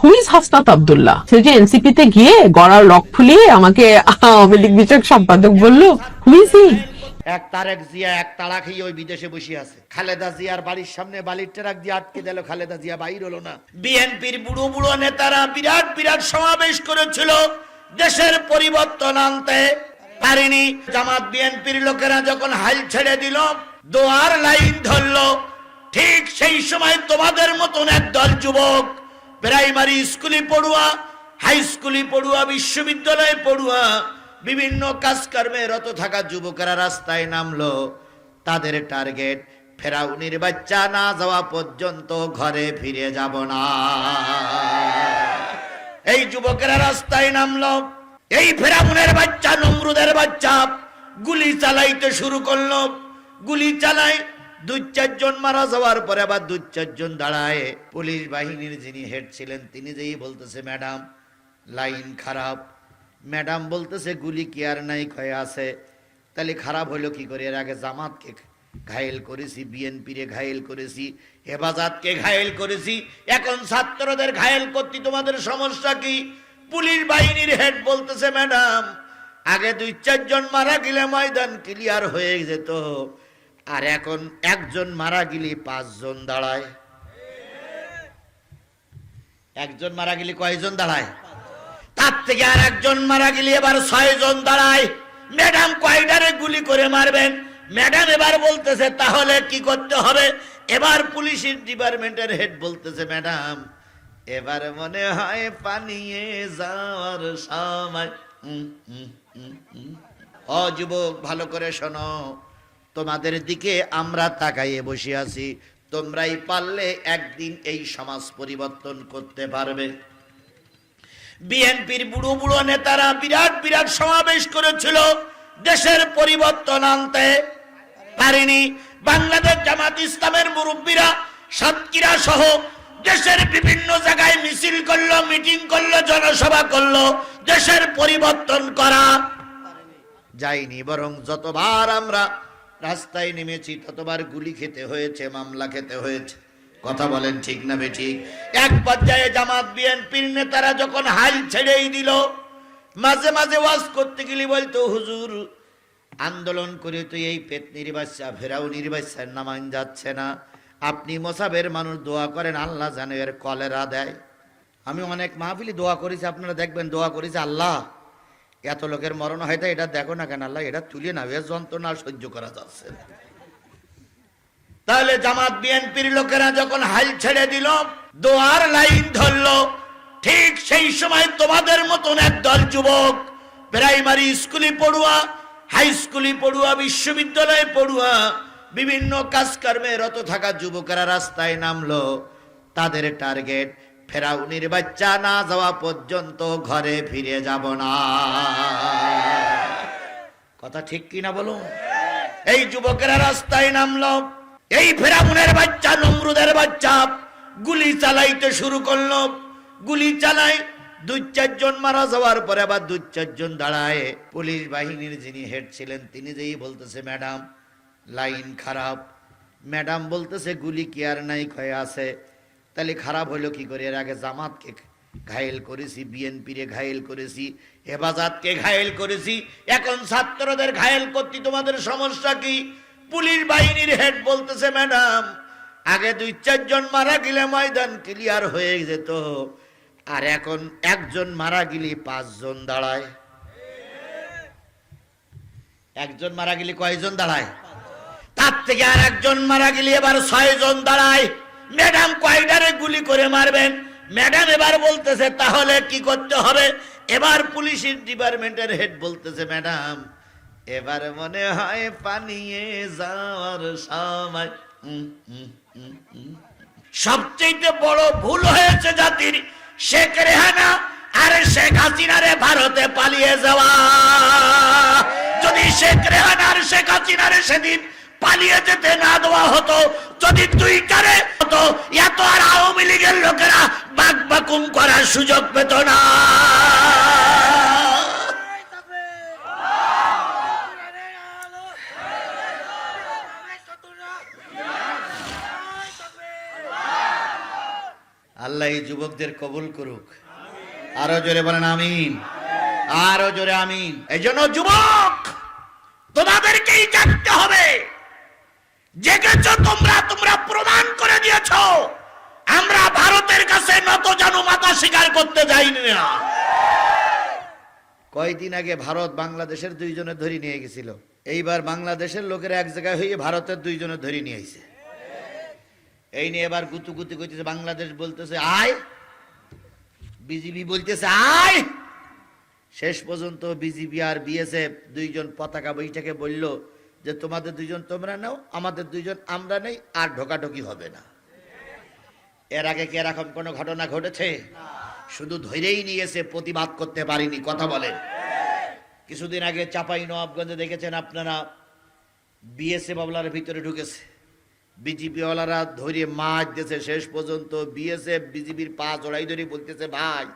হু is Hasnat Abdullah সে যে NCP তে গিয়ে গড়ার লক ফুলিয়ে আমাকে আওয়ামী লীগ বিষয়ক সম্পাদক বলল। হু ইজ হি এক তারেক জিয়া এক তাড়া খেয়ে ওই বিদেশে বসে আছে। খালেদা জিয়ার বাড়ির সামনে বালির ট্রাক দিয়ে আটকে দিল। খালেদা জিয়া বাইর হলো না। বিএনপির বুড়ো বুড়ো নেতারা বিরাট বিরাট সমাবেশ করেছিল। দেশের পরিবর্তন আনতে পারেনি। জামাত বিএনপির লোকেরা যখন হাল ছেড়ে দিল দোয়ার লাইন ধরলো। ঠিক সেই সময় তোমাদের মতন একদল যুবক প্রাইমারি স্কুলে পড়ুয়া, হাই স্কুলে পড়ুয়া, বিশ্ববিদ্যালয়ে পড়ুয়া, বিভিন্ন কাজকর্মে রত থাকা যুবকেরা রাস্তায় নামলো। তাদের টার্গেট, ফেরাউনির বাচ্চা না যাওয়া পর্যন্ত ঘরে ফিরে যাব না। এই যুবকেরা রাস্তায় নামলো। এই ফেরাউনের বাচ্চা, নমরুদের বাচ্চা, গুলি চালাইতে শুরু করল। গুলি চালায় দুই চারজন মারা যাওয়ার পরে আবার দুই চারজন দাঁড়ায়। পুলিশ বাহিনীর যিনি হেড ছিলেন, তিনি যেই বলতেছে, ম্যাডাম, লাইন খারাপ। ম্যাডাম বলতেছে, গুলি কি আর নাই, ক্ষয়ে আছে। তাহলে খারাপ হলো কি করে? এর আগে জামাতকে ঘায়েল করেছি, বিএনপিরে ঘায়েল করেছি হেফাজতকে ঘায়েল করেছি। এখন ছাত্রদের ঘায়েল করতে তোমাদের সমস্যা কি? পুলিশ বাহিনীর হেড বলতেছে, ম্যাডাম, আগে দুই চারজন মারা গেলে ময়দান ক্লিয়ার হয়ে যেত। আর এখন একজন মারা গেলে পাঁচজন দাঁড়ায়। একজন মারা গেলে কয়জন দাঁড়ায়? তার থেকে আর একজন মারা গেলে এবার ছয় জন দাঁড়ায়। ম্যাডাম কয়টারে গুলি করে মারবেন? ম্যাডাম এবার বলতেছে, তাহলে কি করতে হবে? এবার পুলিশের ডিপার্টমেন্টের হেড বলতেছে, ম্যাডাম, এবার মনে হয় পানিয়ে যাওয়ার সময়। ও যুবক, ভালো করে শোনো। তোমাদের দিকে আমরা তাকাইয়ে বসে আছি। তোমরাই পারলে একদিন এই সমাজ পরিবর্তন করতে পারবে। বিএনপির বুড়ো বুড়ো নেতারা বিরাট বিরাট সমাবেশ করেছিল। দেশের পরিবর্তন আনতে পারেনি। বাংলাদেশ জামাত ইসলামের মুরব্বীরা, সাতক্ষীরা সহ দেশের বিভিন্ন জায়গায় মিছিল করল, মিটিং করল, জনসভা করল। দেশের পরিবর্তন করা যাইনি বরং যতবার আমরা রাস্তায় নেমেছি, ততবার গুলি খেতে হয়েছে, মামলা খেতে হয়েছে। কথা বলেন ঠিক না বেঠিক এক পর্যায়ে জামাত বিএনপির নেতারা যখন হাল ছেড়েই দিল, মাঝে মাঝে ওয়াজ করতে গেলে বলতো, হুজুর, আন্দোলন করে তো এই পেতনির বাচ্চা ফেরাও নির্বাচ্চার নামান যাচ্ছে না। আপনি মোসাবের মানুষ, দোয়া করেন, আল্লাহ জানে এর কলেরা দেয়। আমি অনেক মাহফিলি দোয়া করেছি, আপনারা দেখবেন দোয়া করেছি আল্লাহ। এত লোকের মরণ হয়তো এটা দেখো না কেন আল্লাহ, এটা তুলে না এর যন্ত্রণা সহ্য করা যাচ্ছে। তাহলে জামাত বিএনপির লোকেরা যখন হাল ছেড়ে দিল, দোয়ার লাইন ধরলো, ঠিক সেই সময় তোমাদের মতন একদল যুবক, প্রাইমারি স্কুলে পড়ুয়া, হাই স্কুলে পড়ুয়া, বিশ্ববিদ্যালয়ে পড়ুয়া, বিভিন্ন কাজকর্মে রত থাকা যুবকেরা রাস্তায় নামলো, তাদের টার্গেট ফেরাউনির বাচ্চা না যাওয়া পর্যন্ত ঘরে ফিরে যাব না। কথা ঠিক কিনা বলুন? এই যুবকেরা রাস্তায় নামলো। এই ফেরাউনের বাচ্চা, নমরুদের বাচ্চা গুলি চালাইতে শুরু করল। গুলি চালায় দুই, চারজন মারা যাওয়ার পরে আবার দুই, চারজন দাঁড়ায়। পুলিশ বাহিনীর যিনি হেড ছিলেন, তিনি যেই বলতেছে, ম্যাডাম, লাইন খারাপ। ম্যাডাম বলতেছে, গুলি কি আর নাই, ক্ষয়ে আছে। তাহলে খারাপ হলো কি করে? এর আগে জামাতকে ঘায়েল করেছি, বিএনপিরে ঘায়েল করেছি হেফাজতকে ঘায়েল করেছি। এখন ছাত্রদের ঘায়েল করতে তোমাদের সমস্যা কি? পুলিশ বাহিনীর হেড বলতেছে, ম্যাডাম, আগে দুই চারজন মারা গেলে ময়দান ক্লিয়ার হয়ে যেত। আর এখন একজন মারা গেলে পাঁচজন দাঁড়ায়। একজন মারা গেলে কয়জন দাঁড়ায়? তার থেকে আর একজন মারা গেলে এবার ছয়জন দাঁড়ায়। ম্যাডাম কয়টারে গুলি করে মারবেন? ম্যাডাম এবার বলতেছে, তাহলে কি করতে হবে? এবার পুলিশের ডিপার্টমেন্টের হেড বলতেছে, ম্যাডাম, এবার মনে হয় পানিয়ে যাওয়ার সময়। সবচেয়ে বড় ভুল হয়েছে জাতির শেখ রেহানা আর শেখ হাসিনারে ভারতে পালিয়ে যাওয়া। যদি শেখ রেহানা আর শেখ হাসিনারে সেদিন পালিয়ে যেতে না দেওয়া হতো যদি টুইটারে হতো এত আর আওয়ামী লীগের লোকেরা বাক বাকুম করার সুযোগ পেত না। আল্লাহ এই যুবকদের কবুল করুক। আরও জোরে বলেন আমিন। আরও জোরে আমিন। এই জন্য যুবক তোমাদেরকেই জানতে হবে জেগেছ তোমরা তোমরা প্রমাণ করে দিয়েছ। আমরা ভারতের কাছে নত জানু মাথা স্বীকার করতে যাইনি না। কয়দিন আগে ভারত বাংলাদেশের দুইজনে ধরি নিয়ে গেছিল। এইবার বাংলাদেশের লোকের এক জায়গায় হয়ে ভারতের দুইজনে ধরি নিয়ে আইছে। এই নিয়ে এবার গুতু গুতু করতেছে, বাংলাদেশ বলতেছে, আয়। বিজিবি বলতেছে, আয়। শেষ পর্যন্ত বিজিবি আর বিএসএফ দুইজন পতাকা বৈঠকে বলল যে তোমাদের দুইজন তোমরা নাও, আমাদের দুইজন আমরা নেই, আর ঢোকাঢোকি হবে না। এর আগে কি এরকম কোনো ঘটনা ঘটেছে? শুধু ধৈরেই নিয়েছে প্রতিবাদ করতে পারিনি, কথা বলেন। কিছুদিন আগে চাপাই নবাবগঞ্জে দেখেছেন আপনারা, বিএসএফ আমলার ভিতরে ঢুকেছে। বিজেপি ওয়ালারা ধরে মাছ দিয়েছে, শেষ পর্যন্ত বিএসএফ, বিজেপির পা জড়াই ধরে বলতেছে, ভাই,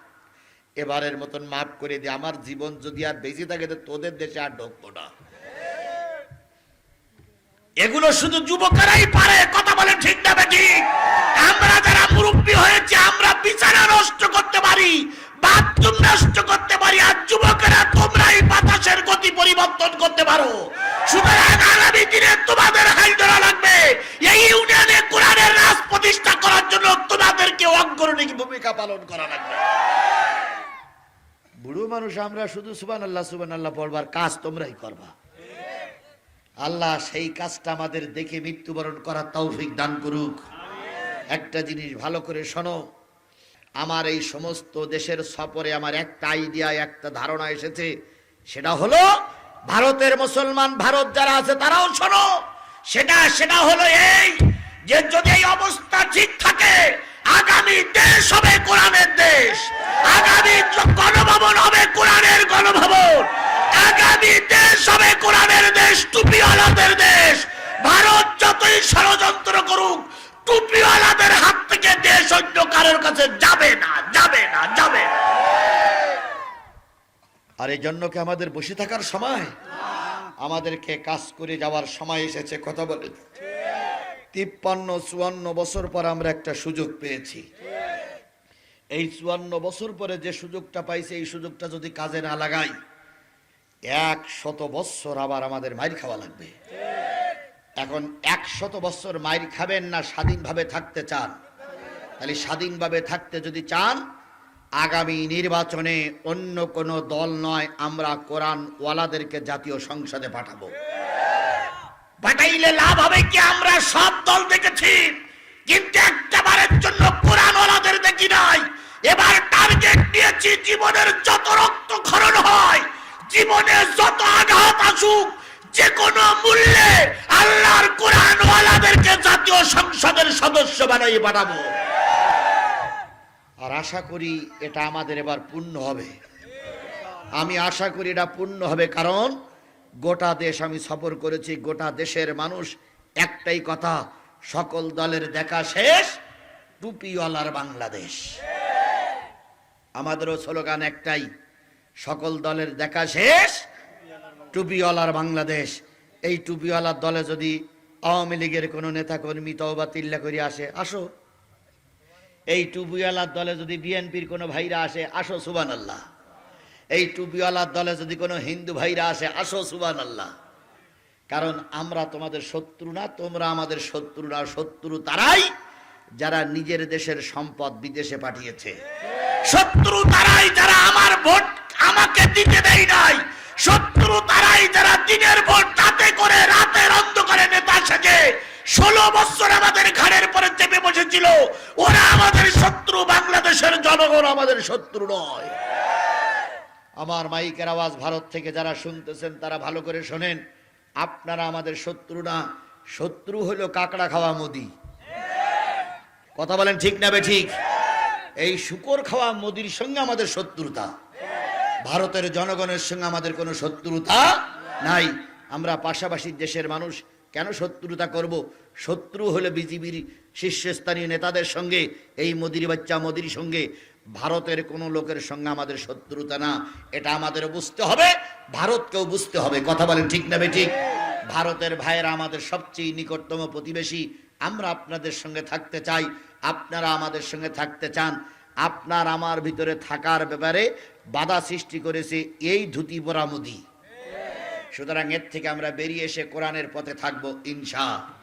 এবারের মতন মাফ করে দিয়ে আমার জীবন যদি আর বেঁচে থাকে তোদের দেশে আর ঢুকবো না। এগুলো শুধু যুবকেরাই পারে, কথা বলে ঠিক না বেটি আমরা যারা মুরব্বী হয়েছে, আমরা বিছানা নষ্ট করতে পারি, বাথরুম নষ্ট করতে পারি, আর যুবকেরা তোমরাই বাতাসের গতি পরিবর্তন করতে পারো। সুতরাং আগামী দিনে তোমাদের হাল ধরা লাগবে। এই ইউনিয়নে কোরআনের রাজ প্রতিষ্ঠা করার জন্য তোমাদেরকে অগ্রণী ভূমিকা পালন করা লাগবে। বুড়ো মানুষ, আমরা শুধু সুবান আল্লাহ সুবান আল্লাহ পড়বার কাজ তোমরাই করবা। আল্লাহ সেই কাজটা আমাদের দেখে মৃত্যুবরণ করার তৌফিক দান করুক। একটা জিনিস ভালো করে শোনো, আমার এই সমস্ত দেশের সফরে আমার একটা আইডিয়া একটা ধারণা এসেছে, সেটা হলো ভারতের মুসলমান, ভারত যারা আছে তারাও শোনো, সেটা সেটা হলো এই যে যদি এই অবস্থা ঠিক থাকে, আগামী দেশ টুপিওয়ালাদের হাত থেকে দেশ অন্য কারোর কাছে যাবে না যাবে না, যাবে আর এই জন্য কি আমাদের বসে থাকার সময়? আমাদেরকে কাজ করে যাওয়ার সময় এসেছে, কথা বলে। তিপ্পান্ন, চুয়ান্ন বছর পর আমরা একটা সুযোগ পেয়েছি। এই চুয়ান্ন বছর পরে যে সুযোগটা পাইছে, এই সুযোগটা যদি কাজে না লাগাই, এক শত বৎসর আবার আমাদের মাইর খাওয়া লাগবে। এখন এক শত বৎসর মাইর খাবেন না, স্বাধীনভাবে থাকতে চান। তাহলে স্বাধীনভাবে থাকতে যদি চান, আগামী নির্বাচনে অন্য কোনো দল নয়, আমরা কোরআন ওয়ালাদেরকে জাতীয় সংসদে পাঠাবো। পাঠাইলে লাভ হবে কি? আমরা সব দল দেখেছি, কিন্তু একটা বারের জন্য কোরআন ওয়ালাদের দেখি নাই। এবার টার্গেট নিয়েছি, জীবনের যত রক্ত খরণ হয়, জীবনে যত আঘাত আসুক যে কোনো মূল্যে সংসদের সদস্য বানাই পাঠাবো আর আশা করি এটা আমাদের এবার পূর্ণ হবে। আমি আশা করি এটা পূর্ণ হবে কারণ গোটা দেশ আমি সফর করেছি, গোটা দেশের মানুষ একটাই কথা, সকল দলের দেখা শেষ, টুপিওয়ালার বাংলাদেশ। আমাদেরও স্লোগান একটাই, সকল দলের দেখা শেষ, টুপিওয়ালার বাংলাদেশ। এই টুপিওয়ালার দলে যদি আওয়ামী লীগের কোনো নেতা কর্মী তওবা তিল্লা করে আসে। আসো। এই টুপিওয়ালার দলে যদি বিএনপির কোনো ভাইরা আসে, আসো সুবান আল্লাহ এই টুপিওয়ালার দলে যদি কোনো হিন্দু ভাইরা আসে, আসো সুবান আল্লাহ কারণ আমরা তোমাদের শত্রু না, তোমরা আমাদের শত্রু না শত্রু তারাই যারা নিজের দেশের সম্পদ বিদেশে পাঠিয়েছে। শত্রু তারাই যারা আমার ভোট আমাকে দিতে দেয় নাই। শত্রু তারাই যারা দিনের ভোট তাতে করে রাতের অন্ধকারে সেজে ষোলো বছর আমাদের ঘাড়ের পরে চেপে বসেছিল। ওরা আমাদের শত্রু, বাংলাদেশের জনগণ আমাদের শত্রু নয়। আমার মাইকের আওয়াজ ভারত থেকে যারা শুনতেছেন, তারা ভালো করে শোনেন। আপনারা আমাদের শত্রু না, শত্রু হলো কাকড়া খাওয়া মোদি। কথা বলেন ঠিক না বে ঠিক? এই শুকর খাওয়া মোদির সঙ্গে আমাদের শত্রুতা। ভারতের জনগণের সঙ্গে আমাদের কোনো শত্রুতা নাই। আমরা পাশাপাশি দেশের মানুষ কেন শত্রুতা করব? শত্রু হলো বিজেপির শীর্ষস্থানীয় নেতাদের সঙ্গে, এই মোদির বাচ্চা মোদির সঙ্গে। ভারতের কোনো লোকের সঙ্গে আমাদের শত্রুতা না, এটা আমাদের বুঝতে হবে, ভারতকেও বুঝতে হবে। কথা বলেন ঠিক না ঠিক ভারতের ভাইয়েরা আমাদের সবচেয়ে নিকটতম প্রতিবেশী, আমরা আপনাদের সঙ্গে থাকতে চাই, আপনারা আমাদের সঙ্গে থাকতে চান। আপনার আমার ভিতরে থাকার ব্যাপারে বাধা সৃষ্টি করেছে এই ধুতি মুদি। সুতরাং এর থেকে আমরা বেরিয়ে এসে কোরআনের পথে থাকব ইনশা।